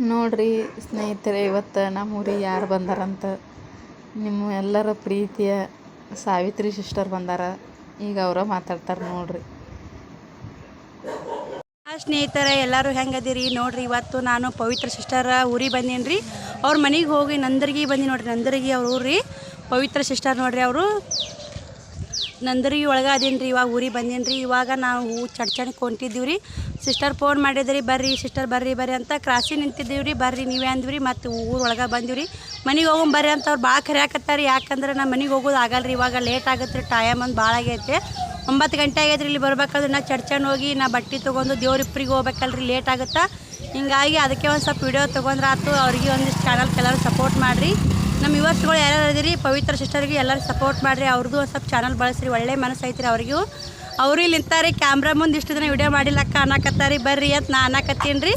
ನೋಡ್ರಿ ಸ್ನೇಹಿತರೆ, ಇವತ್ತು ನಮ್ಮ ಊರಿಗೆ ಯಾರು ಬಂದಾರಂತ. ನಿಮ್ಮ ಎಲ್ಲರ ಪ್ರೀತಿಯ ಸಾವಿತ್ರಿ ಸಿಸ್ಟರ್ ಬಂದಾರ. ಈಗ ಅವರ ಮಾತಾಡ್ತಾರೆ ನೋಡ್ರಿ. ಸ್ನೇಹಿತರೆ, ಎಲ್ಲರೂ ಹೆಂಗದಿರಿ ನೋಡ್ರಿ, ಇವತ್ತು ನಾನು ಪವಿತ್ರ ಸಿಸ್ಟರ್ ಊರಿಗೆ ಬಂದೀನಿ ರೀ ಅವ್ರ ಮನೆಗೆ ಹೋಗಿ ನಂದರಿಗೆ ಬಂದಿ ನೋಡ್ರಿ, ನಂದರ್ಗಿ ಅವ್ರ ಊರಿ ಪವಿತ್ರ ಸಿಸ್ಟರ್ ನೋಡ್ರಿ ಅವರು. ನಂದರ್ಗಿ ಒಳಗೆ ಅದೇನು ರೀ ಇವಾಗ ಊರಿಗೆ ಬಂದೇನು ರೀ ಇವಾಗ ನಾವು ಚಡ್ಚಣಕ್ಕೆ ಹೊಂಟಿದ್ದೀವಿ ರೀ ಸಿಸ್ಟರ್ ಫೋನ್ ಮಾಡಿದ್ರಿ, ಬರ್ರಿ ಸಿಸ್ಟರ್ ಬರ್ರಿ ಬರ್ರಿ ಅಂತ ಕ್ರಾಸಿ ನಿಂತಿದ್ದೀವಿ ರೀ ಬರ್ರಿ, ನೀವೇ ಅಂದ್ವಿ ರೀ ಮತ್ತು ಊರು ಒಳಗೆ ಬಂದೀವಿ ರೀ ಮನೆಗೆ ಹೋಗೋಣ ಬರ್ರಿ ಅಂತ ಅವ್ರು ಭಾಳ ಕರೆಯಾಕತ್ತಾರೆ ಯಾಕಂದ್ರೆ ನಮ್ಮ ಮನೆಗೆ ಹೋಗೋದು ಆಗಲ್ಲ ರೀ ಇವಾಗ ಲೇಟ್ ಆಗುತ್ತೆ ರೀ ಟೈಮ್ ಒಂದು ಭಾಳ ಆಗೈತೆ ಒಂಬತ್ತು ಗಂಟೆ ಆಗೈತೆ ರೀ ಇಲ್ಲಿ ಬರ್ಬೇಕಾದ್ರೆ, ನಾ ಚಡ್ಚನ್ ಹೋಗಿ ನಾ ಬಟ್ಟೆ ತೊಗೊಂಡು ದೇವ್ರಿಪ್ರಿಗೆ ಹೋಗ್ಬೇಕಲ್ರಿ ಲೇಟ್ ಆಗುತ್ತಾ. ಹಿಂಗಾಗಿ ಅದಕ್ಕೆ ಒಂದು ಸ್ವಲ್ಪ ವಿಡಿಯೋ ಆಯ್ತು ಅವ್ರಿಗೆ ಒಂದಿಷ್ಟು ಚಾನಲ್ ಕೆಲವರು ಸಪೋರ್ಟ್ ಮಾಡಿರಿ. ನಮ್ಮ ಯುವರ್ಸ್ಗಳು ಯಾರ್ಯಾರು ಇದ್ದೀರಿ? ಪವಿತ್ರ ಸಿಸ್ಟರ್ಗೆ ಎಲ್ಲರೂ ಸಪೋರ್ಟ್ ಮಾಡಿರಿ. ಅವ್ರದ್ದು ಸ್ವಲ್ಪ ಚಾನಲ್ ಬಳಸ್ರಿ. ಒಳ್ಳೆ ಮನಸ್ಸು ಐತ್ರಿ ಅವ್ರಿಗೂ. ಅವರು ಇಲ್ಲಿ ನಿಂತಾರೆ. ಕ್ಯಾಮ್ರಾ ಮುಂದೆ ಇಷ್ಟು ದಿನ ವಿಡಿಯೋ ಮಾಡಿಲ್ಲಕ್ಕ ಅನ್ನಕತ್ತಾರಿ ಬರ್ರಿ ಅಂತ ನಾ ಅನ್ನಕತ್ತೀನಿ ರೀ.